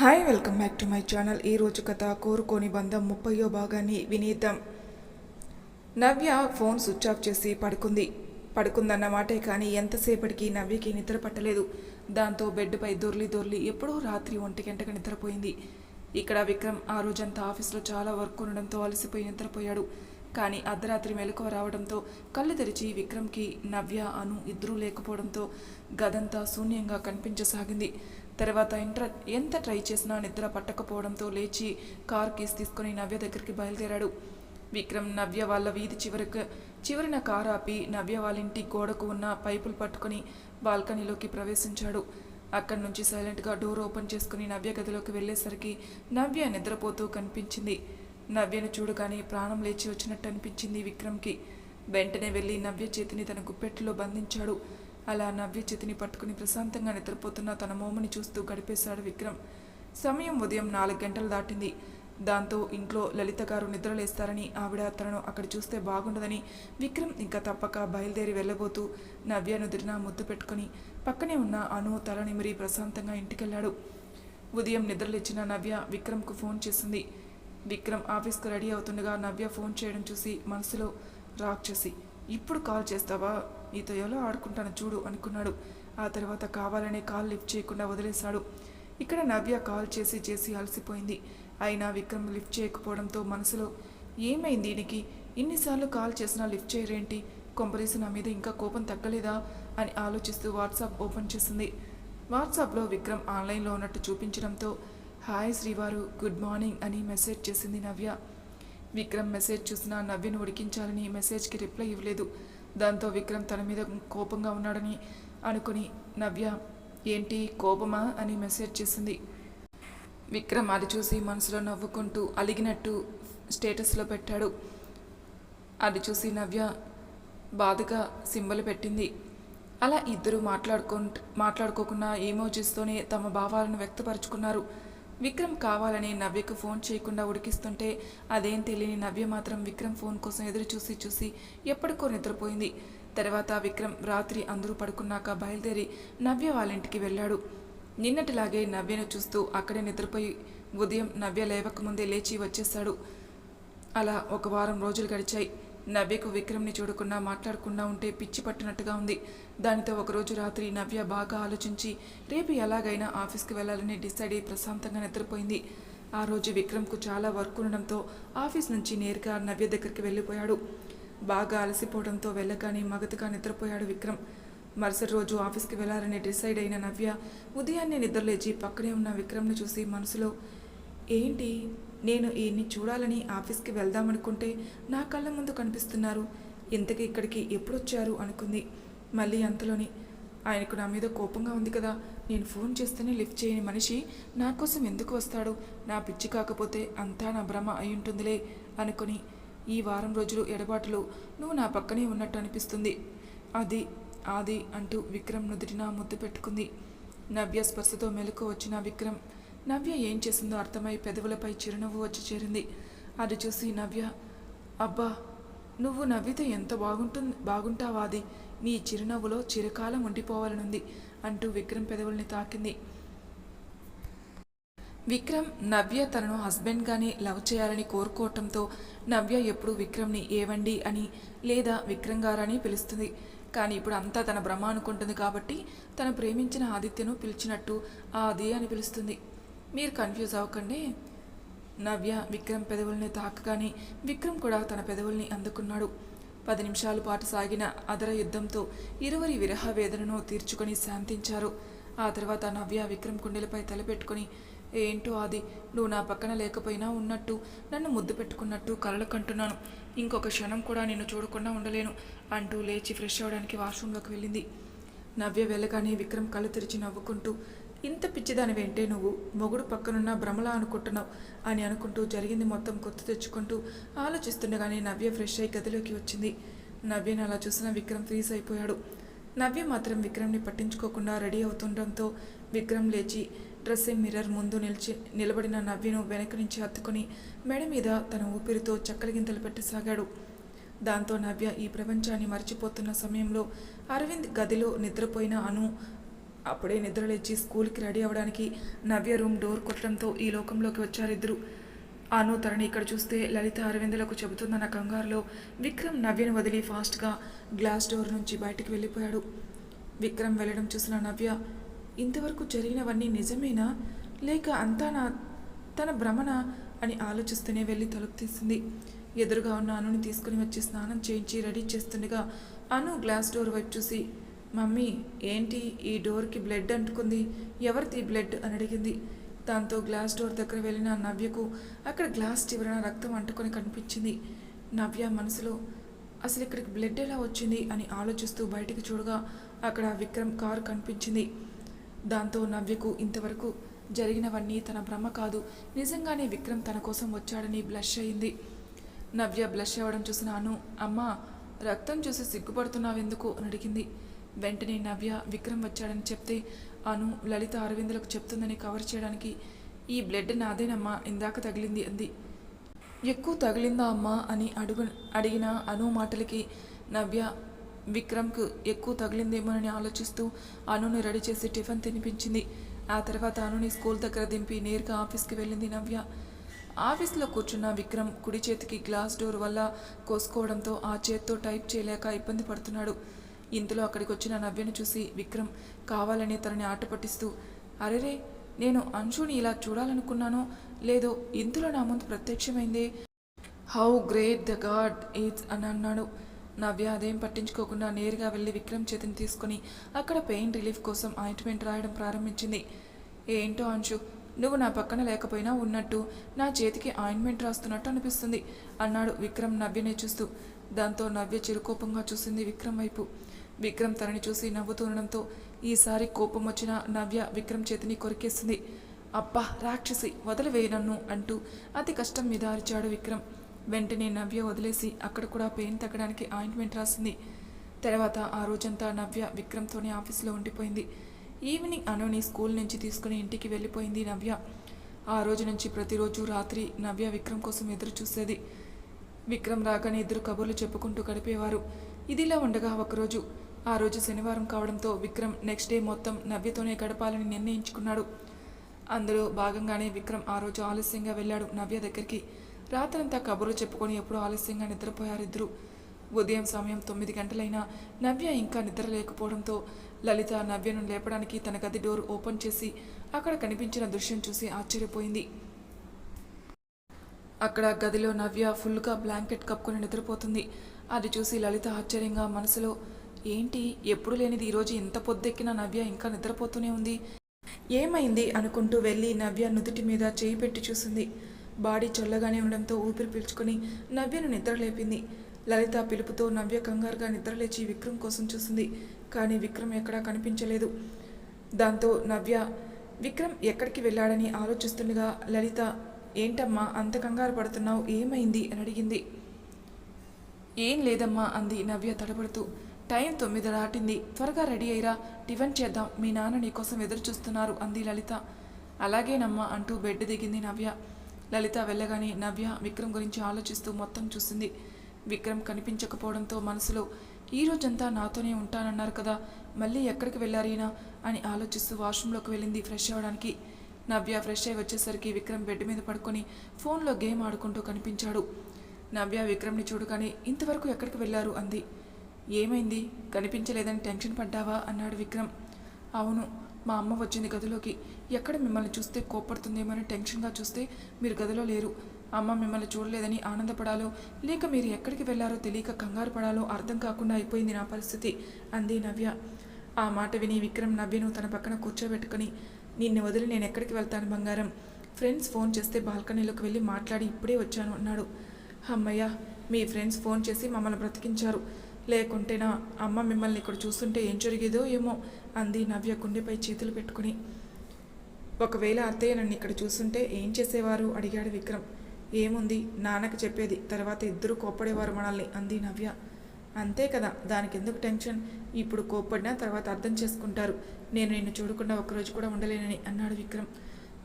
Hi welcome back to my channel. ఈ రోజు కథ కోరుకోని బంధం ముప్పయో భాగాన్ని వినీద్దాం. నవ్య ఫోన్ స్విచ్ ఆఫ్ చేసి పడుకుంది. పడుకుందన్న మాటే కానీ ఎంతసేపటికి నవ్యకి నిద్ర పట్టలేదు. దాంతో బెడ్పై దొర్లి దొర్లి ఎప్పుడో రాత్రి ఒంటి గంటకు నిద్రపోయింది. ఇక్కడ విక్రమ్ ఆ రోజంతా ఆఫీస్లో చాలా వర్క్ ఉండడంతో అలసిపోయి నిద్రపోయాడు. కానీ అర్ధరాత్రి మెలకువ రావడంతో కళ్ళు తెరిచి విక్రమ్కి నవ్య అను ఇద్దరూ లేకపోవడంతో గదంతా శూన్యంగా కనిపించసాగింది. తర్వాత ఇంట్ర ఎంత ట్రై చేసినా నిద్ర పట్టకపోవడంతో లేచి కార్ కీస్ తీసుకుని నవ్య దగ్గరికి బయలుదేరాడు. విక్రమ్ నవ్య వాళ్ళ వీధి చివరికి చివరిన కారు ఆపి నవ్య వాళ్ళ ఇంటి గోడకు ఉన్న పైపులు పట్టుకుని బాల్కనీలోకి ప్రవేశించాడు. అక్కడి నుంచి సైలెంట్గా డోర్ ఓపెన్ చేసుకుని నవ్య గదిలోకి వెళ్ళేసరికి నవ్య నిద్రపోతూ కనిపించింది. నవ్యను చూడగానే ప్రాణం లేచి వచ్చినట్టు అనిపించింది విక్రమ్కి. వెంటనే వెళ్ళి నవ్య చేతిని తన గుప్పెట్లో బంధించాడు. అలా నవ్య చితిని పట్టుకుని ప్రశాంతంగా నిద్రపోతున్న తన మోముని చూస్తూ గడిపేశాడు విక్రమ్. సమయం ఉదయం నాలుగు గంటలు దాటింది. దాంతో ఇంట్లో లలిత గారు నిద్రలేస్తారని ఆవిడ తనను అక్కడ చూస్తే బాగుండదని విక్రమ్ ఇంకా తప్పక బయలుదేరి వెళ్ళబోతూ నవ్య నుదిరిన ముద్దు పెట్టుకుని పక్కనే ఉన్న అను తల నిమిరి ప్రశాంతంగా ఇంటికెళ్ళాడు. ఉదయం నిద్రలేచిన నవ్య విక్రమ్కు ఫోన్ చేసింది. విక్రమ్ ఆఫీస్కి రెడీ అవుతుండగా నవ్య ఫోన్ చేయడం చూసి మనసులో రాక్షసి ఇప్పుడు కాల్ చేస్తావా? నీతో ఎలా ఆడుకుంటాను చూడు అనుకున్నాడు. ఆ తర్వాత కావాలనే కాల్ లిఫ్ట్ చేయకుండా వదిలేశాడు. ఇక్కడ నవ్య కాల్ చేసి చేసి అలసిపోయింది. అయినా విక్రమ్ లిఫ్ట్ చేయకపోవడంతో మనసులో ఏమైంది దీనికి ఇన్నిసార్లు కాల్ చేసినా లిఫ్ట్ చేయరేంటి? కొంపరీసు నా మీద ఇంకా కోపం తగ్గలేదా? అని ఆలోచిస్తూ వాట్సాప్ ఓపెన్ చేసింది. వాట్సాప్లో విక్రమ్ ఆన్లైన్లో ఉన్నట్టు చూపించడంతో హాయ్ శ్రీవారు గుడ్ మార్నింగ్ అని మెసేజ్ చేసింది నవ్య. విక్రమ్ మెసేజ్ చూసిన నవ్యను ఉడికించాలని మెసేజ్కి రిప్లై ఇవ్వలేదు. దాంతో విక్రమ్ తన మీద కోపంగా ఉన్నాడని అనుకుని నవ్య ఏంటి కోపమా? అని మెసేజ్ చేసింది. విక్రమ్ అది చూసి మనసులో నవ్వుకుంటూ అలిగినట్టు స్టేటస్లో పెట్టాడు. అది చూసి నవ్య బాధగా సింబల్ పెట్టింది. అలా ఇద్దరు మాట్లాడుకో మాట్లాడుకోకుండా ఈమోజీస్తోనే తమ భావాలను వ్యక్తపరుచుకున్నారు. విక్రమ్ కావాలని నవ్యకు ఫోన్ చేయకుండా ఉడికిస్తుంటే అదేం తెలియని నవ్య మాత్రం విక్రమ్ ఫోన్ కోసం ఎదురు చూసి చూసి ఎప్పటికో నిద్రపోయింది. తర్వాత విక్రమ్ రాత్రి అందరూ పడుకున్నాక బయలుదేరి నవ్య వాళ్ళ ఇంటికి వెళ్ళాడు. నిన్నటిలాగే నవ్యను చూస్తూ అక్కడే నిద్రపోయి ఉదయం నవ్య లేవకముందే లేచి వచ్చేశాడు. అలా ఒక వారం రోజులు గడిచాయి. నవ్యకు విక్రమ్ని చూడకుండా మాట్లాడకుండా ఉంటే పిచ్చి పట్టినట్టుగా ఉంది. దానితో ఒకరోజు రాత్రి నవ్య బాగా ఆలోచించి రేపు ఎలాగైనా ఆఫీస్కి వెళ్ళాలని డిసైడ్ అయ్యి ప్రశాంతంగా నిద్రపోయింది. ఆ రోజు విక్రమ్కు చాలా వర్క్ ఉండడంతో ఆఫీస్ నుంచి నేరుగా నవ్య దగ్గరికి వెళ్ళిపోయాడు. బాగా అలసిపోవడంతో వెళ్ళగానే మగతగా నిద్రపోయాడు విక్రమ్. మరుసటి రోజు ఆఫీస్కి వెళ్ళాలని డిసైడ్ అయిన నవ్య ఉదయాన్నే నిద్రలేచి పక్కనే ఉన్న విక్రమ్ని చూసి మనసులో ఏంటి? నేను ఈయన్ని చూడాలని ఆఫీస్కి వెళ్దామనుకుంటే నా కళ్ళ ముందు కనిపిస్తున్నారు. ఇంతకీ ఇక్కడికి ఎప్పుడు వచ్చారు అనుకుంది. మళ్ళీ అంతలోని ఆయనకు నా మీద కోపంగా ఉంది కదా నేను ఫోన్ చేస్తేనే లిఫ్ట్ చేయని మనిషి నా కోసం ఎందుకు వస్తాడు? నా పిచ్చి కాకపోతే అంతా నా భ్రమ అయి ఉంటుందిలే అనుకుని ఈ వారం రోజులు ఎడబాటులో నువ్వు నా పక్కనే ఉన్నట్టు అనిపిస్తుంది. అది ఆది అంటూ విక్రమ్ నుదుటిన ముద్దు పెట్టుకుంది. నవ్య స్పర్శతో మెలకు వచ్చిన విక్రమ్ నవ్య ఏం చేసిందో అర్థమై పెదవులపై చిరునవ్వు వచ్చి చేరింది. అది చూసి నవ్య అబ్బా నువ్వు నవ్వితే ఎంత బాగుంటుంది బాగుంటావాది నీ చిరునవ్వులో చిరకాలం ఉండిపోవాలనుంది అంటూ విక్రమ్ పెదవుల్ని తాకింది. విక్రమ్ నవ్య తనను హస్బెండ్గానే లవ్ చేయాలని కోరుకోవటంతో నవ్య ఎప్పుడు విక్రమ్ని ఏవండి అని లేదా విక్రమ్ గారని పిలుస్తుంది. కానీ ఇప్పుడు అంతా తన భ్రమ అనుకుంటుంది కాబట్టి తను ప్రేమించిన ఆదిత్యను పిలిచినట్టు ఆది అని పిలుస్తుంది. మీరు కన్ఫ్యూజ్ అవ్వకండి. నవ్య విక్రమ్ పెదవుల్ని తాకగానే విక్రమ్ కూడా తన పెదవుల్ని అందుకున్నాడు. పది నిమిషాల పాటు సాగిన అదర యుద్ధంతో ఇరువురి విరహ వేదనను తీర్చుకొని శాంతించారు. ఆ తర్వాత నవ్య విక్రమ్ కుండెలపై తలపెట్టుకుని ఏంటో అది నువ్వు నా పక్కన లేకపోయినా ఉన్నట్టు నన్ను ముద్దు పెట్టుకున్నట్టు కలలు కంటున్నాను. ఇంకొక క్షణం కూడా నిన్ను చూడకుండా ఉండలేను అంటూ లేచి ఫ్రెష్ అవ్వడానికి వాష్రూమ్లోకి వెళ్ళింది. నవ్య వెళ్ళగానే విక్రమ్ కళ్ళు తెరిచి నవ్వుకుంటూ ఇంత పిచ్చిదాని వెంటే నువ్వు? మొగుడు పక్కనున్న భ్రమలా అనుకుంటున్నావు అని అనుకుంటూ జరిగింది మొత్తం గుర్తు తెచ్చుకుంటూ ఆలోచిస్తుండగానే నవ్య ఫ్రెష్ అయి గదిలోకి వచ్చింది. నవ్యను అలా చూసిన విక్రమ్ ఫ్రీజ్ అయిపోయాడు. నవ్య మాత్రం విక్రమ్ని పట్టించుకోకుండా రెడీ అవుతుండడంతో విక్రమ్ లేచి డ్రెస్సింగ్ మిర్రర్ ముందు నిలిచి నిలబడిన నవ్యను వెనక నుంచి హత్తుకుని మెడ మీద తన ఊపిరితో చక్కలిగింతలు పెట్టసాగాడు. దాంతో నవ్య ఈ ప్రపంచాన్ని మర్చిపోతున్న సమయంలో అరవింద్ గదిలో నిద్రపోయిన అను అప్పుడే నిద్రలేచి స్కూల్కి రెడీ అవ్వడానికి నవ్య రూమ్ డోర్ కొట్టడంతో ఈ లోకంలోకి వచ్చారిద్దరు అను తనని ఇక్కడ చూస్తే లలిత అరవిందులకు చెబుతుందన్న కంగారులో విక్రమ్ నవ్యను వదిలి ఫాస్ట్గా గ్లాస్ డోర్ నుంచి బయటికి వెళ్ళిపోయాడు. విక్రమ్ వెళ్ళడం చూసిన నవ్య ఇంతవరకు జరిగినవన్నీ నిజమేనా? లేక అంతా నా తన భ్రమణ అని ఆలోచిస్తూనే వెళ్ళి తలుపు తీసింది. ఎదురుగా ఉన్న అనుని తీసుకుని వచ్చి స్నానం చేయించి రెడీ చేస్తుండగా అను గ్లాస్ డోర్ వైపు చూసి మమ్మీ ఏంటి ఈ డోర్కి బ్లడ్ అంటుకుంది? ఎవరిది బ్లడ్? అని అడిగింది. దాంతో గ్లాస్ డోర్ దగ్గర వెళ్ళిన నవ్యకు అక్కడ గ్లాస్ చివరన రక్తం అంటుకొని కనిపించింది. నవ్య మనసులో అసలు ఇక్కడికి బ్లడ్ ఎలా వచ్చింది? అని ఆలోచిస్తూ బయటికి చూడగా అక్కడ విక్రమ్ కారు కనిపించింది. దాంతో నవ్యకు ఇంతవరకు జరిగినవన్నీ తన భ్రమ కాదు. నిజంగానే విక్రమ్ తన కోసం వచ్చాడని బ్లష్ అయింది. నవ్య బ్లష్ అవ్వడం చూసిన అను అమ్మా రక్తం చూసి సిగ్గుపడుతున్నావెందుకు? అని అడిగింది. వెంటనే నవ్య విక్రమ్ వచ్చాడని చెప్తే అను లలిత అరవిందులకు చెప్తుందని కవర్ చేయడానికి ఈ బ్లడ్ నాదేనమ్మా ఇందాక తగిలింది అంది. ఎక్కువ తగిలిందా అమ్మా? అని అడుగు అడిగిన అను మాటలకి నవ్య విక్రమ్కు ఎక్కువ తగిలిందేమోనని ఆలోచిస్తూ అనుని రెడీ చేసి టిఫిన్ తినిపించింది. ఆ తర్వాత అనుని స్కూల్ దగ్గర దింపి నేరుగా ఆఫీస్కి వెళ్ళింది నవ్య. ఆఫీస్లో కూర్చున్న విక్రమ్ కుడి చేతికి గ్లాస్ డోర్ వల్ల కోసుకోవడంతో ఆ చేత్తో టైప్ చేయలేక ఇబ్బంది పడుతున్నాడు. ఇంతలో అక్కడికి వచ్చిన నవ్యను చూసి విక్రమ్ కావాలని తనని ఆట పట్టిస్తూ అరెరే నేను అంశుని ఇలా చూడాలనుకున్నానో లేదో ఇంతలో నా ముందు ప్రత్యక్షమైందే. How great the god is అని అన్నాడు. నవ్య అదేం పట్టించుకోకుండా నేరుగా వెళ్ళి విక్రమ్ చేతిని తీసుకొని అక్కడ పెయిన్ రిలీఫ్ కోసం ఆయింట్మెంట్ రాయడం ప్రారంభించింది. ఏంటో అంశు నువ్వు నా పక్కన లేకపోయినా ఉన్నట్టు నా చేతికి ఆయింట్మెంట్ రాస్తున్నట్టు అనిపిస్తుంది అన్నాడు విక్రమ్ నవ్యనే చూస్తూ. దాంతో నవ్య చిరుకోపంగా చూసింది విక్రమ్ వైపు. విక్రమ్ తనని చూసి నవ్వుతూ ఉండడంతో ఈసారి కోపం వచ్చిన నవ్య విక్రమ్ చేతిని కొరికేస్తుంది. అబ్బా రాక్షసి వదిలివేయి నన్ను అంటూ అతి కష్టం మీద అరిచాడు విక్రమ్. వెంటనే నవ్య వదిలేసి అక్కడ కూడా పెయిన్ తగ్గడానికి ఆయింట్మెంట్ రాసింది. తర్వాత ఆ రోజంతా నవ్య విక్రమ్తోనే ఆఫీస్లో ఉండిపోయింది. ఈవినింగ్ అనుని స్కూల్ నుంచి తీసుకుని ఇంటికి వెళ్ళిపోయింది నవ్య. ఆ రోజు నుంచి ప్రతిరోజు రాత్రి నవ్య విక్రమ్ కోసం ఎదురు చూసేది. విక్రమ్ రాగానే ఇద్దరు కబుర్లు చెప్పుకుంటూ గడిపేవారు. ఇదిలా ఉండగా ఒకరోజు ఆ రోజు శనివారం కావడంతో విక్రమ్ నెక్స్ట్ డే మొత్తం నవ్యతోనే గడపాలని నిర్ణయించుకున్నాడు. అందులో భాగంగానే విక్రమ్ ఆ రోజు ఆలస్యంగా వెళ్ళాడు. నవ్య దగ్గరికి రాత్రంతా కబుర్లు చెప్పుకొని ఎప్పుడూ ఆలస్యంగా నిద్రపోయారు ఇద్దరు ఉదయం సమయం తొమ్మిది గంటలైనా నవ్య ఇంకా నిద్ర లేకపోవడంతో లలిత నవ్యను లేపడానికి తన గది డోర్ ఓపెన్ చేసి అక్కడ కనిపించిన దృశ్యం చూసి ఆశ్చర్యపోయింది. అక్కడ గదిలో నవ్య ఫుల్గా బ్లాంకెట్ కప్పుకొని నిద్రపోతుంది. అది చూసి లలిత ఆశ్చర్యంగా మనసులో ఏంటి? ఎప్పుడు లేనిది ఈరోజు ఇంత పొద్దెక్కిన నవ్య ఇంకా నిద్రపోతూనే ఉంది. ఏమైంది? అనుకుంటూ వెళ్ళి నవ్య నుదుటి మీద చేయి పెట్టి చూసింది. బాడీ చల్లగానే ఉండడంతో ఊపిరి పీల్చుకొని నవ్యను నిద్రలేపింది. లలిత పిలుపుతో నవ్య కంగారుగా నిద్రలేచి విక్రమ్ కోసం చూసింది. కానీ విక్రమ్ ఎక్కడా కనిపించలేదు. దాంతో నవ్య విక్రమ్ ఎక్కడికి వెళ్ళాడని ఆలోచిస్తుండగా లలిత ఏంటమ్మా అంత కంగారు పడుతున్నావు? ఏమైంది? అని అడిగింది. ఏం లేదమ్మా అంది నవ్య తడబడుతూ టైం తొమ్మిది దాటింది. త్వరగా రెడీ అయ్యిరా. టిఫిన్ చేద్దాం. మీ నాన్న నీకోసం ఎదురు చూస్తున్నారు అంది లలిత. అలాగేనమ్మా అంటూ బెడ్ దిగింది నవ్య. లలిత వెళ్ళగానే నవ్య విక్రమ్ గురించి ఆలోచిస్తూ మొత్తం చూసింది. విక్రమ్ కనిపించకపోవడంతో మనసులో ఈ రోజంతా నాతోనే ఉంటానన్నారు కదా. మళ్ళీ ఎక్కడికి వెళ్ళారీనా? అని ఆలోచిస్తూ వాష్రూమ్లోకి వెళ్ళింది ఫ్రెష్ అవ్వడానికి. నవ్య ఫ్రెష్ అయి వచ్చేసరికి విక్రమ్ బెడ్ మీద పడుకొని ఫోన్లో గేమ్ ఆడుకుంటూ కనిపించాడు. నవ్య విక్రమ్ని చూడగానే ఇంతవరకు ఎక్కడికి వెళ్ళారు? అంది. ఏమైంది? కనిపించలేదని టెన్షన్ పడ్డావా? అన్నాడు విక్రమ్. అవును మా అమ్మ వచ్చింది గదిలోకి. ఎక్కడ మిమ్మల్ని చూస్తే కోపడుతుందేమని టెన్షన్గా చూస్తే మీరు గదిలో లేరు. అమ్మ మిమ్మల్ని చూడలేదని ఆనందపడాలో లేక మీరు ఎక్కడికి వెళ్ళారో తెలియక కంగారు పడాలో అర్థం కాకుండా అయిపోయింది నా పరిస్థితి అంది నవ్య. ఆ మాట విని విక్రమ్ నవ్యను తన పక్కన కూర్చోబెట్టుకుని నిన్ను వదిలి నేను ఎక్కడికి వెళ్తాను బంగారం? ఫ్రెండ్స్ ఫోన్ చేస్తే బాల్కనీలోకి వెళ్ళి మాట్లాడి ఇప్పుడే వచ్చాను అన్నాడు. అమ్మయ్య మీ ఫ్రెండ్స్ ఫోన్ చేసి మమ్మల్ని బ్రతికించారు. లేకుంటేనా? అమ్మ మిమ్మల్ని ఇక్కడ చూస్తుంటే ఏం జరిగేదో ఏమో అంది నవ్య గుండెపై చేతులు పెట్టుకుని. ఒకవేళ అత్తయ్య నన్ను ఇక్కడ చూస్తుంటే ఏం చేసేవారు? అడిగాడు విక్రమ్. ఏముంది? నాన్నకి చెప్పేది. తర్వాత ఇద్దరు కోప్పడేవారు మనల్ని అంది నవ్య. అంతే కదా దానికి ఎందుకు టెన్షన్? ఇప్పుడు కోప్పడినా తర్వాత అర్థం చేసుకుంటారు. నేను నిన్ను చూడకుండా ఒకరోజు కూడా ఉండలేనని అన్నాడు విక్రమ్.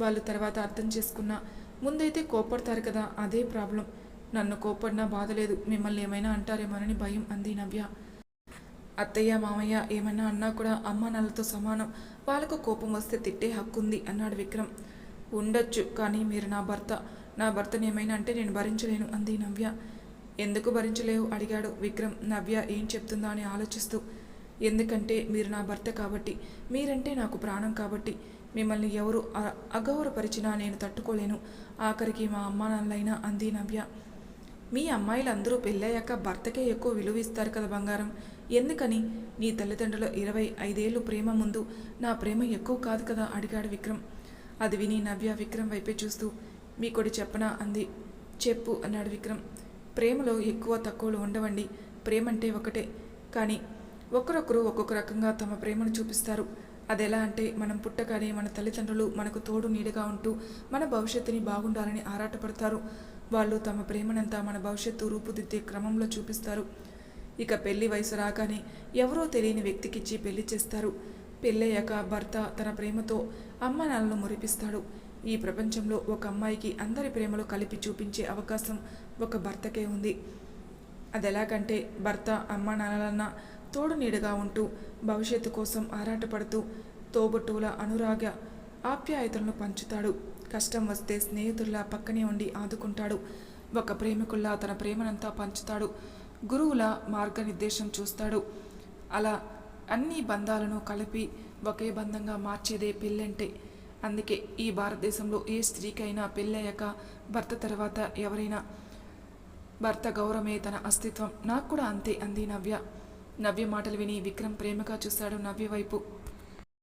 వాళ్ళు తర్వాత అర్థం చేసుకున్నా ముందైతే కోప్పడతారు కదా అదే ప్రాబ్లం. నన్ను కోపడినా బాధలేదు మిమ్మల్ని ఏమైనా అంటారేమోనని భయం అంది నవ్య. అత్తయ్య మామయ్య ఏమైనా అన్నా కూడా అమ్మ నాన్నలతో సమానం. వాళ్ళకు కోపం వస్తే తిట్టే హక్కుంది అన్నాడు విక్రమ్. ఉండొచ్చు కానీ మీరు నా భర్త. నా భర్తను ఏమైనా అంటే నేను భరించలేను అంది నవ్య. ఎందుకు భరించలేవు? అడిగాడు విక్రమ్. నవ్య ఏం చెప్తుందా అని ఆలోచిస్తూ. ఎందుకంటే మీరు నా భర్త కాబట్టి. మీరంటే నాకు ప్రాణం కాబట్టి. మిమ్మల్ని ఎవరు అగౌరవపరిచినా నేను తట్టుకోలేను. ఆఖరికి మా అమ్మానాన్నలైనా అంది నవ్య. మీ అమ్మాయిలందరూ పెళ్ళయ్యాక భర్తకే ఎక్కువ విలువ ఇస్తారు కదా బంగారం. ఎందుకని? నీ తల్లిదండ్రుల ఇరవై ఐదేళ్ళు ప్రేమ ముందు నా ప్రేమ ఎక్కువ కాదు కదా అడిగాడు విక్రమ్. అది విని నవ్య విక్రమ్ వైపే చూస్తూ మీకొడి చెప్పనా? అంది. చెప్పు అన్నాడు విక్రమ్. ప్రేమలో ఎక్కువ తక్కువలు ఉండవండి. ప్రేమ అంటే ఒకటే. కానీ ఒకరొకరు ఒక్కొక్క రకంగా తమ ప్రేమను చూపిస్తారు. అదెలా అంటే మనం పుట్టగానే మన తల్లిదండ్రులు మనకు తోడు నీడగా ఉంటూ మన భవిష్యత్తుని బాగుండాలని ఆరాటపడతారు. వాళ్ళు తమ ప్రేమనంతా మన భవిష్యత్తు రూపుదిద్దే క్రమంలో చూపిస్తారు. ఇక పెళ్ళి వయసు రాగానే ఎవరో తెలియని వ్యక్తికిచ్చి పెళ్ళి చేస్తారు. పెళ్ళయ్యాక భర్త తన ప్రేమతో అమ్మ నాన్నలను మురిపిస్తాడు. ఈ ప్రపంచంలో ఒక అమ్మాయికి అందరి ప్రేమలో కలిపి చూపించే అవకాశం ఒక భర్తకే ఉంది. అది ఎలాగంటే భర్త అమ్మ నాన్నలన్న తోడు నీడగా ఉంటూ భవిష్యత్తు కోసం ఆరాటపడుతూ తోబుట్టువుల అనురాగ ఆప్యాయతలను పంచుతాడు. కష్టం వస్తే స్నేహితుల్లా పక్కనే ఉండి ఆదుకుంటాడు. ఒక ప్రేమికుల్లా తన ప్రేమనంతా పంచుతాడు. గురువుల మార్గనిర్దేశం చూస్తాడు. అలా అన్ని బంధాలను కలిపి ఒకే బంధంగా మార్చేదే పెళ్ళంటే. అందుకే ఈ భారతదేశంలో ఏ స్త్రీకైనా పెళ్ళయ్యాక భర్త తర్వాత ఎవరైనా. భర్త గౌరవమే తన అస్తిత్వం. నాకు కూడా అంతే అంది నవ్య. నవ్య మాటలు విని విక్రమ్ ప్రేమగా చూశాడు నవ్య వైపు.